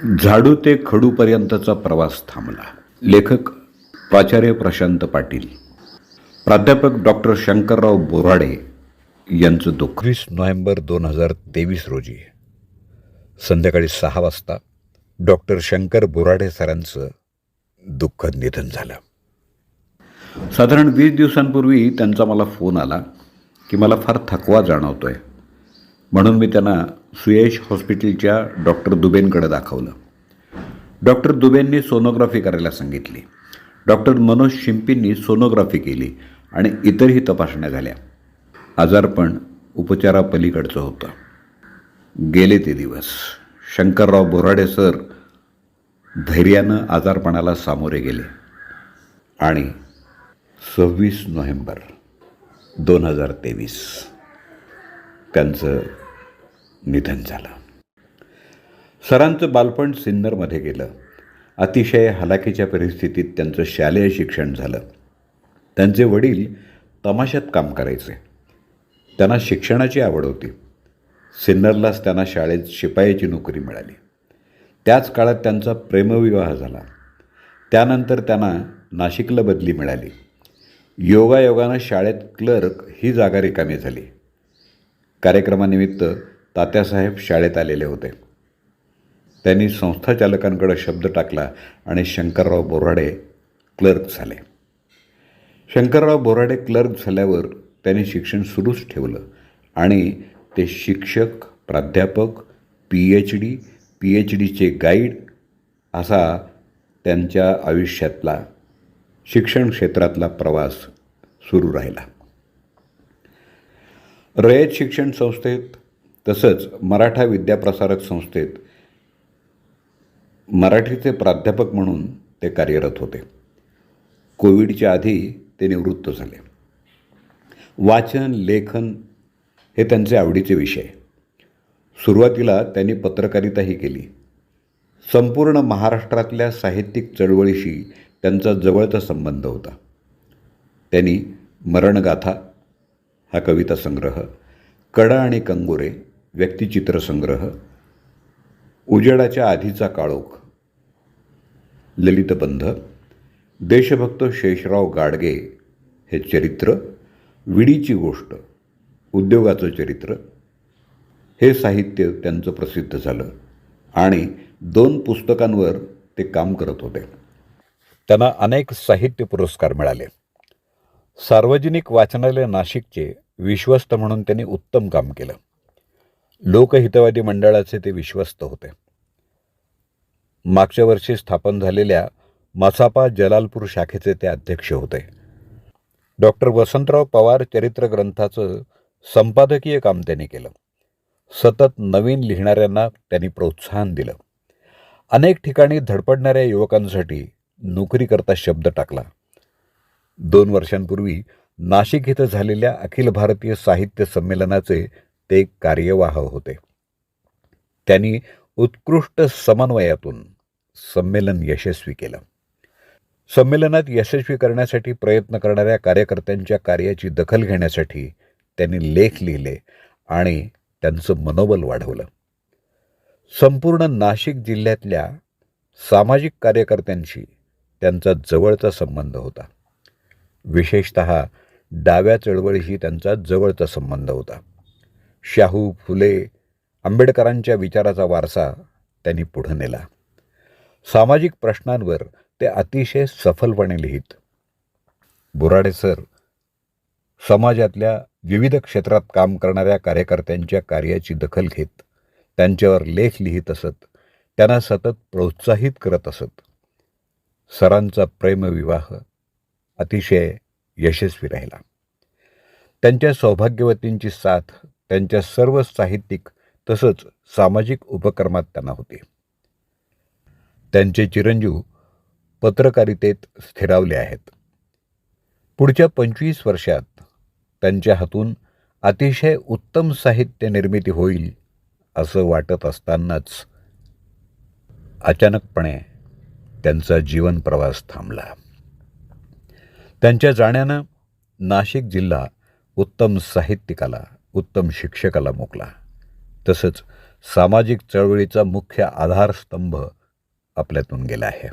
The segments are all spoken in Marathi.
झाडू ते खडूपर्यंतचा प्रवास थांबला. लेखक प्राचार्य प्रशांत पाटील प्राध्यापक डॉक्टर शंकरराव बोराडे यांचं दुःख. वीस नोव्हेंबर दोन हजार तेवीस रोजी संध्याकाळी सहा वाजता डॉक्टर शंकर बोराडे सरांचं दुःखद निधन झालं. साधारण वीस दिवसांपूर्वी त्यांचा मला फोन आला की मला फार थकवा जाणवतोय. म्हणून मी त्यांना सुयश हॉस्पिटलच्या डॉक्टर दुबेंकडे दाखवलं. डॉक्टर दुबेंनी सोनोग्राफी करायला सांगितली. डॉक्टर मनोज शिंपींनी सोनोग्राफी केली आणि इतरही तपासण्या झाल्या. आजारपण उपचारापलीकडचं होतं. गेले ते दिवस. शंकरराव बोराडे सर धैर्यानं आजारपणाला सामोरे गेले. आणि सव्वीस नोव्हेंबर दोन हजार तेवीस. त्यांचं निधन झालं. सरांचं बालपण सिन्नरमध्ये गेलं. अतिशय हलाखीच्या परिस्थितीत त्यांचं शालेय शिक्षण झालं. त्यांचे वडील तमाशात काम करायचे. त्यांना शिक्षणाची आवड होती. सिन्नरलाच त्यांना शाळेत शिपायाची नोकरी मिळाली. त्याच काळात त्यांचा प्रेमविवाह झाला. त्यानंतर त्यांना नाशिकला बदली मिळाली. योगायोगानं शाळेत क्लर्क ही जागा रिकामी झाली. कार्यक्रमानिमित्त तात्यासाहेब शाळेत आलेले होते. त्यांनी संस्थाचालकांकडे शब्द टाकला आणि शंकरराव बोराडे क्लर्क झाले. शंकरराव बोराडे क्लर्क झाल्यावर त्यांनी शिक्षण सुरूच ठेवलं आणि ते शिक्षक प्राध्यापक P H D P H डीचे गाईड असा त्यांच्या आयुष्यातला शिक्षण क्षेत्रातला प्रवास सुरू राहिला. रयत शिक्षण संस्थेत तसंच मराठा विद्याप्रसारक संस्थेत मराठीचे प्राध्यापक म्हणून ते कार्यरत होते. कोविडच्या आधी ते निवृत्त झाले. वाचन लेखन हे त्यांचे आवडीचे विषय. सुरुवातीला त्यांनी पत्रकारिताही केली. संपूर्ण महाराष्ट्रातल्या साहित्यिक चळवळीशी त्यांचा जवळचा संबंध होता. त्यांनी मरणगाथा हा कविता संग्रह कडा आणि कंगोरे व्यक्तिचित्रसंग्रह उजेडाच्या आधीचा काळोख ललितबंध देशभक्त शेषराव गाडगे हे चरित्र विडीची गोष्ट उद्योगाचं चरित्र हे साहित्य त्यांचं प्रसिद्ध झालं आणि दोन पुस्तकांवर ते काम करत होते. त्यांना अनेक साहित्य पुरस्कार मिळाले. सार्वजनिक वाचनालय नाशिकचे विश्वस्त म्हणून त्यांनी उत्तम काम केलं. लोकहितवादी मंडळाचे ते विश्वस्त होते. मागच्या वर्षी स्थापन झालेल्या मसापा जलालपूर शाखेचे ते अध्यक्ष होते. डॉक्टर वसंतराव पवार चरित्र ग्रंथाचं संपादकीय काम त्यांनी केलं. सतत नवीन लिहिणाऱ्यांना त्यांनी प्रोत्साहन दिलं. अनेक ठिकाणी धडपडणाऱ्या युवकांसाठी नोकरीकरता शब्द टाकला. दोन वर्षांपूर्वी नाशिक इथं झालेल्या अखिल भारतीय साहित्य संमेलनाचे ते कार्यवाह होते. त्यांनी उत्कृष्ट समन्वयातून संमेलन यशस्वी केलं. संमेलनात यशस्वी करण्यासाठी प्रयत्न करणाऱ्या कार्यकर्त्यांच्या कार्याची दखल घेण्यासाठी त्यांनी लेख लिहिले आणि त्यांचं मनोबल वाढवलं. संपूर्ण नाशिक जिल्ह्यातल्या सामाजिक कार्यकर्त्यांशी त्यांचा जवळचा संबंध होता. विशेषत डाव्या चळवळीशी त्यांचा जवळचा संबंध होता. शाहू फुले आंबेडकरांच्या विचाराचा वारसा त्यांनी पुढं नेला. सामाजिक प्रश्नांवर ते अतिशय सफलपणे लिहित. बोराडे सर समाजातल्या विविध क्षेत्रात काम करणाऱ्या कार्यकर्त्यांच्या कार्याची दखल घेत त्यांच्यावर लेख लिहित असत त्यांना सतत प्रोत्साहित करत असत. सरांचा प्रेमविवाह अतिशय यशस्वी राहिला. त्यांच्या सौभाग्यवतींची साथ त्यांच्या सर्व साहित्यिक तसंच सामाजिक उपक्रमात त्यांना होते. त्यांचे चिरंजीव पत्रकारितेत स्थिरावले आहेत. पुढच्या पंचवीस वर्षात त्यांच्या हातून अतिशय उत्तम साहित्य निर्मिती होईल असं वाटत असतानाच अचानकपणे त्यांचा जीवन प्रवास थांबला. त्यांच्या जाण्यानं नाशिक जिल्हा उत्तम साहित्यिकाला उत्तम शिक्षकाला मोकला. तसंच सामाजिक चळवळीचा मुख्य आधारस्तंभ आपल्यातून गेला आहे.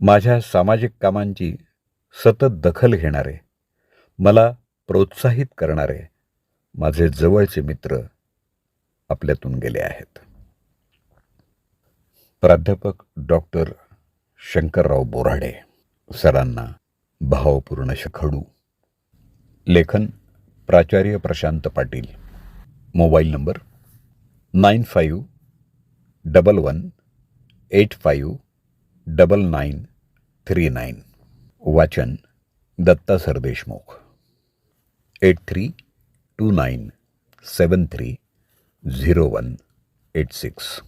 माझ्या सामाजिक कामांची सतत दखल घेणारे मला प्रोत्साहित करणारे माझे जवळचे मित्र आपल्यातून गेले आहेत. प्राध्यापक डॉक्टर शंकरराव बोराडे सरांना भावपूर्ण शखडू. लेखन प्राचार्य Prashant Patil. Mobile number nine five double one eight five double nine three nine. वाचन Datta Sardeshmukh. Eight three two nine seven three zero one eight six.